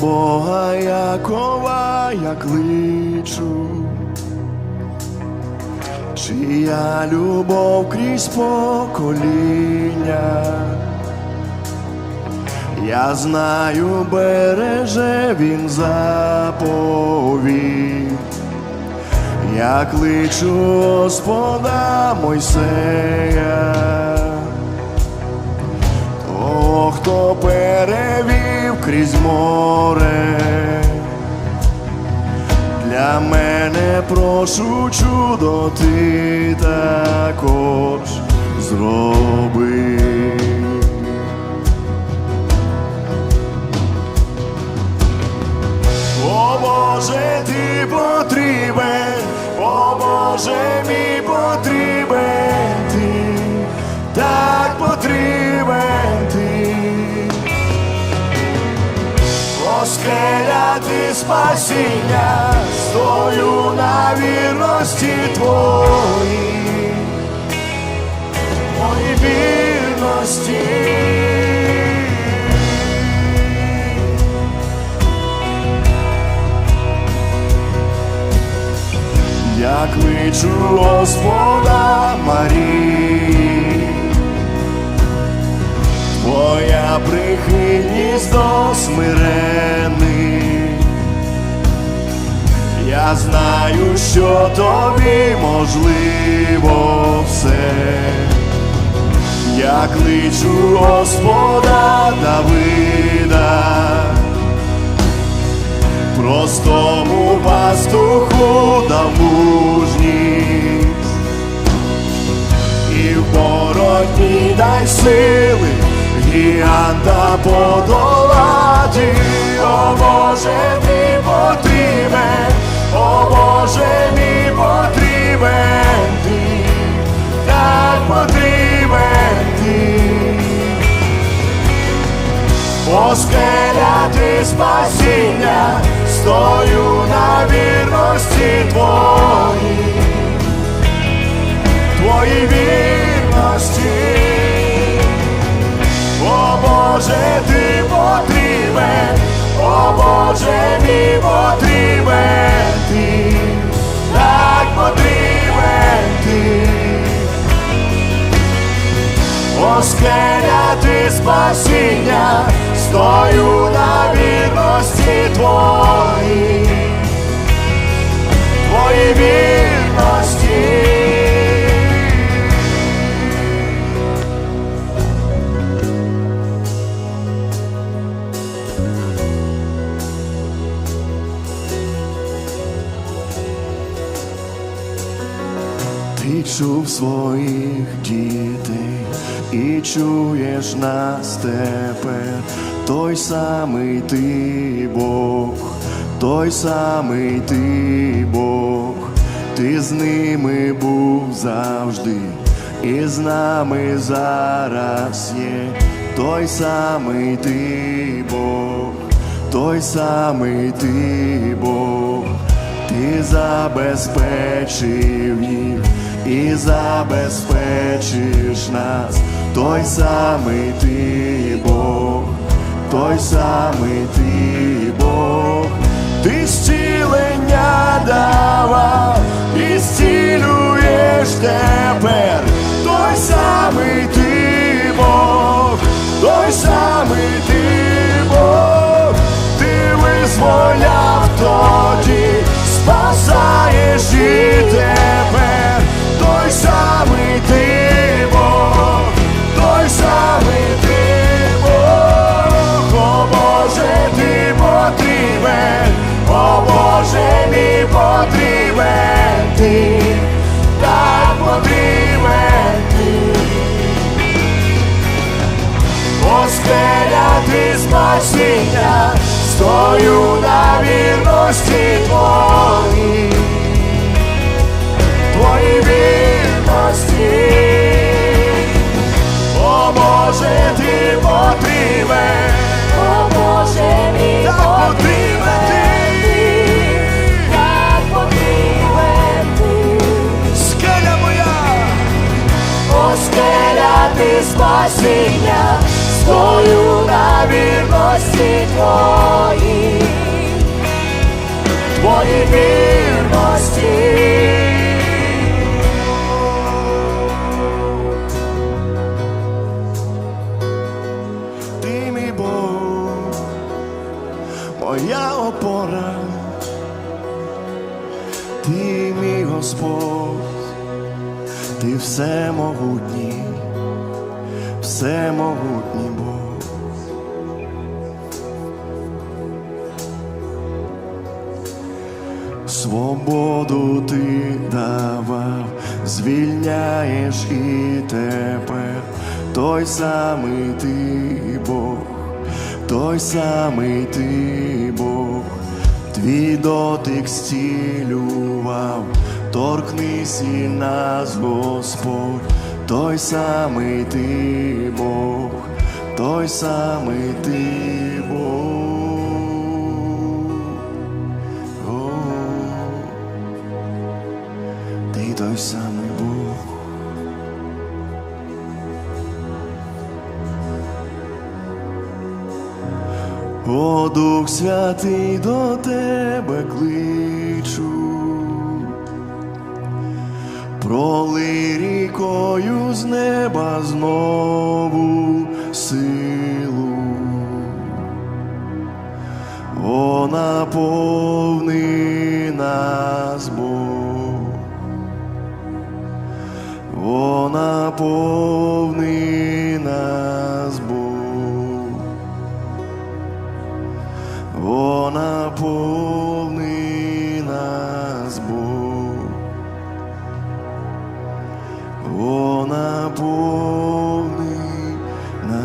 Бога Якова я кличу, чия любов крізь покоління. Я знаю, береже він заповідь. Я кличу Господа Мойсея, того, хто перевів крізь море. Для мене прошу чудо ти також зроби. О Боже, ти потрібен, о Боже, мій скеля ти спасіння, стою на вірності твоїй, моїй вірності. Я кличу Господа Марії, Твоя прихильність до смирених. Я знаю, що тобі можливо все. Я кличу Господа Давида простому пастуху дав мужність і в боротьбі дай сили гіганта подолати, о Боже, ти потрібен, о Боже, мій потрібен чув своїх дітей і чуєш нас тепер, той самий ти Бог, той самий ти Бог, ти з ними був завжди, і з нами зараз є, той самий ти Бог, той самий ти Бог. Ти забезпечив їх і забезпечиш нас, той самий ти Бог, той самий ти Бог, ти зцілення давав і зцілюєш тепер, той самий ти Бог, той самий ти Бог, ти визволяв моя опора, ти мій Господь, ти всемогутній, всемогутній Бог. Свободу ти давав, звільняєш і тепер той самий ти Бог, той самий ти Бог, твій дотик зцілював, торкнись і нас, Господь, той самий ти Бог, той самий ти Бог. О, Ти той самий О, Дух Святий до тебе кличу, проли рікою з неба знову силу. вона наповни О, наповни